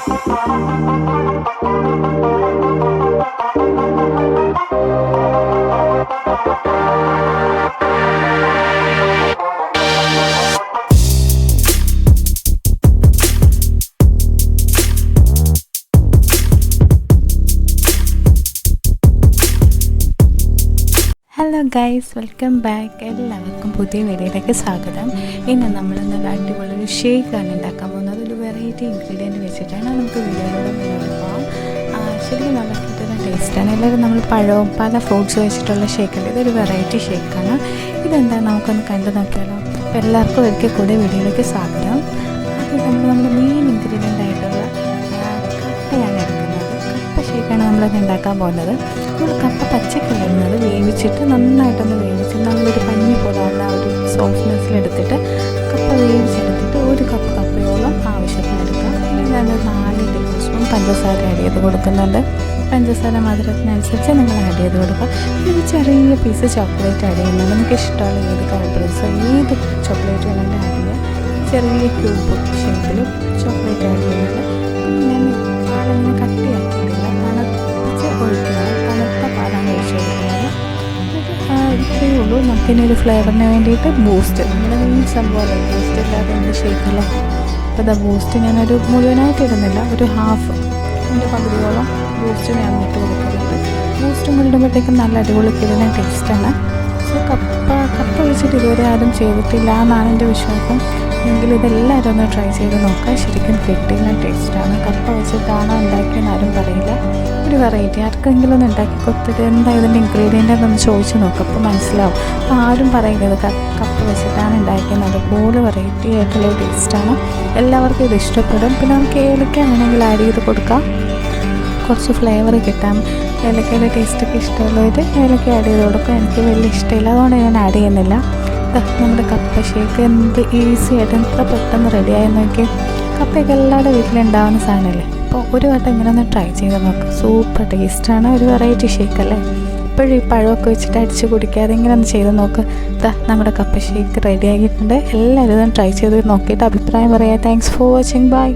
Hello guys welcome back എല്ലാവർക്കും പുതിയ വീഡിയോയിലേക്ക് സ്വാഗതം. ഇന്ന് നമ്മൾ നല്ല അടിപൊളി ഷേക്കാണ് ഉണ്ടാക്കാൻ വെറൈറ്റി ഇൻഗ്രീഡിയന്റ് വെച്ചിട്ടാണ് നമുക്ക് വീഡിയോയിലൂടെ മുന്നോട്ട് ശരിക്കും നല്ല കിട്ടുന്ന ടേസ്റ്റാണ് എല്ലാവരും നമ്മൾ പഴവും പല ഫ്രൂട്ട്സ് വെച്ചിട്ടുള്ള ഷേക്കല്ല ഇതൊരു വെറൈറ്റി ഷേക്കാണ് ഇതെന്താ? നമുക്കൊന്ന് കണ്ടു നോക്കിയാലോ. എല്ലാവർക്കും ഒരിക്കൽ കൂടി വീഡിയോയിലേക്ക് സ്വാഗതം. അപ്പോൾ നമ്മൾ നമ്മുടെ മെയിൻ ഇൻഗ്രീഡിയന്റ് ആയിട്ടുള്ള കപ്പയാണ് എടുക്കുന്നത്. കപ്പ ഷേക്കാണ് നമ്മളത് ഉണ്ടാക്കാൻ പോകുന്നത്. നമ്മൾ കപ്പ പച്ചക്കല്ല ഇടുന്നത് വേവിച്ചിട്ട് നന്നായിട്ടൊന്ന് വേവിച്ച് നല്ലൊരു പഞ്ഞി പോലെ ആവുന്ന ആ ഒരു സോഫ്റ്റ്നെസ്സിലെടുത്തിട്ട് കപ്പ വേവിച്ചെടുത്തിട്ട് ഒരു കപ്പ് ആവശ്യത്തിന് എടുക്കാം ഇനി നാല് ടേബിൾ സ്പൂൺ പഞ്ചസാര ആഡ് ചെയ്ത് കൊടുക്കുന്നുണ്ട്. പഞ്ചസാര മധുരത്തിനനുസരിച്ച് നിങ്ങൾ ആഡ് ചെയ്ത് കൊടുക്കുക. ഒരു ചെറിയ പീസ് ചോക്ലേറ്റ് ആഡ് ചെയ്യുന്നുണ്ട് നമുക്ക് ഇഷ്ടമുള്ള ഏത് കാഡ്ബറീസോ ഏത് ചോക്ലേറ്റ് വേണമെങ്കിൽ ആഡ് ചെയ്യുക ചെറിയ ക്യൂബ് ഷേപ്പിൽ ചോക്ലേറ്റ് ആഡ് ചെയ്യുന്നുണ്ട്. ഞാൻ ഉള്ളൂ. നമുക്കിനി ഫ്ലേവറിന് വേണ്ടിയിട്ട് ബൂസ്റ്റ് നമ്മുടെ മീൻസ് സംഭവമല്ലേ ബൂസ്റ്റ് ഇല്ലാതെ എന്ത് അപ്പോൾ ദ ബൂസ്റ്റ് ഞാനൊരു മുഴുവനായിട്ട് ഇടുന്നില്ല. ഒരു ഹാഫ് അതിന്റെ പകുതിയോളം ബൂസ്റ്റ് ഞാൻ ഇട്ട് കൊടുക്കുന്നുണ്ട് ബൂസ്റ്റും കൂടി നല്ല അടിപൊളി കിടന്ന ടേസ്റ്റാണ് സോ കപ്പ കപ്പ വെച്ചിട്ട് ഇതുവരെ ആരും ചെയ്തിട്ടില്ല എന്നാണ് എന്റെ വിശ്വാസം. എങ്കിൽ ഇതെല്ലാവരും ഒന്ന് ട്രൈ ചെയ്ത് നോക്കാം ശരിക്കും കിട്ടുന്ന ടേസ്റ്റാണ് കപ്പ വെച്ചിട്ടാണ് ഉണ്ടാക്കിയെന്ന് ആരും ഒരു വെറൈറ്റി ആർക്കെങ്കിലും ഒന്ന് ഉണ്ടാക്കി കൊടുത്തിട്ട് എന്താ ഇതിന്റെ ഇൻഗ്രീഡിയന്റ് എന്നൊന്ന് ചോദിച്ചു നോക്കും. അപ്പോൾ മനസ്സിലാവും. അപ്പോൾ ആരും പറയുന്നത് കപ്പ് വെച്ചിട്ടാണ് ഉണ്ടാക്കിയത്. അതുപോലെ വെറൈറ്റി ആയിട്ടുള്ള ടേസ്റ്റാണ് എല്ലാവർക്കും ഇത് ഇഷ്ടപ്പെടും. പിന്നെ നമുക്ക് ഏലക്ക ആണെങ്കിൽ ആഡ് ചെയ്ത് കൊടുക്കാം. കുറച്ച് ഫ്ലേവർ കിട്ടാം. ഏലക്കയുടെ ടേസ്റ്റൊക്കെ ഇഷ്ടമുള്ളവർ ഏലക്ക ആഡ് ചെയ്ത് കൊടുക്കും. എനിക്ക് വലിയ ഇഷ്ടമില്ല. അതുകൊണ്ട് ഞാൻ ആഡ് ചെയ്യുന്നില്ല. നമ്മുടെ കപ്പ ഷേക്ക് എന്ത് ഈസി ആയിട്ട് എത്ര പെട്ടെന്ന് റെഡിയായി നോക്കി കപ്പയൊക്കെ എല്ലാവരുടെ വീട്ടിലുണ്ടാവുന്ന സാധനമല്ലേ? അപ്പോൾ ഒരു വട്ടം ഇങ്ങനെ ഒന്ന് ട്രൈ ചെയ്ത് നോക്കാം. സൂപ്പർ ടേസ്റ്റാണ് ഒരു വെറൈറ്റി ഷേക്ക് അല്ലേ? ഇപ്പോഴും ഈ പഴമൊക്കെ വെച്ചിട്ട് അടിച്ച് കുടിക്കാതെ ഇങ്ങനെ ഒന്ന് ചെയ്ത് നോക്ക്. ദാ നമ്മുടെ കപ്പ ഷേക്ക് റെഡി ആക്കിയിട്ടുണ്ട് എല്ലാവരും ട്രൈ ചെയ്ത് നോക്കിയിട്ട് അഭിപ്രായം പറയാം. Thanks for watching bye